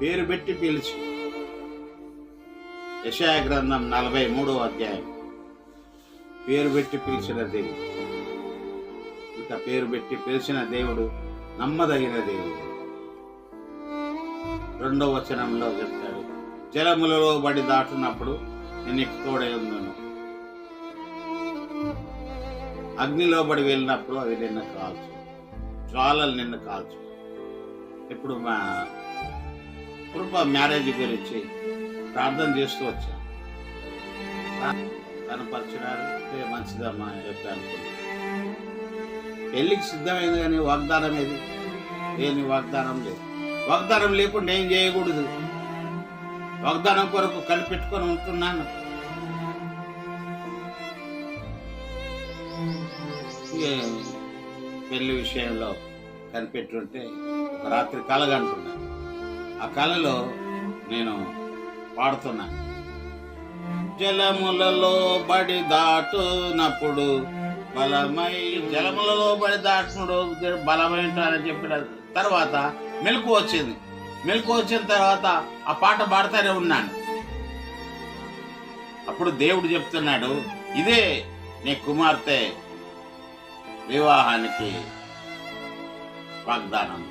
పేరు పెట్టి పిలిచి. యశయ గ్రంథం నలభై మూడో అధ్యాయం. పేరు పెట్టి పిలిచిన దేవుడు. ఇంకా పేరు పెట్టి పిలిచిన దేవుడు నమ్మదగిన దేవుడు. రెండవ వచనంలో చెప్తాడు జలములలో బడి దాటున్నప్పుడు నేను నీకు తోడై ఉన్నాను అగ్నిలో బడి వెళ్ళినప్పుడు అవి నిన్ను కాల్చు జ్వాలలు నిన్ను కాల్చు ఇప్పుడు మా కుటుంబ మ్యారేజ్ గురించి ప్రార్థన చేస్తూ వచ్చాను. కనపరిచినారు మంచిదమ్మా అని చెప్పి అనుకున్నాను. పెళ్ళికి సిద్ధమైంది కానీ వాగ్దానం ఏది? దేని వాగ్దానం లేదు. వాగ్దానం లేకుండా ఏం చేయకూడదు. వాగ్దానం కొరకు కనిపెట్టుకొని ఉంటున్నాను. పెళ్ళి విషయంలో కనిపెట్టుంటే ఒక రాత్రి కలగంటున్నాను. ఆ కళలో నేను పాడుతున్నాను జలములలో బడి దాటునప్పుడు బలమై జలములలో బడి దాటునప్పుడు బలమైన అని చెప్పిన తర్వాత మెలకు వచ్చింది. మెలకు వచ్చిన తర్వాత ఆ పాట పాడుతూనే ఉన్నాను. అప్పుడు దేవుడు చెప్తున్నాడు ఇదే నీ కుమార్తె వివాహానికి వాగ్దానం.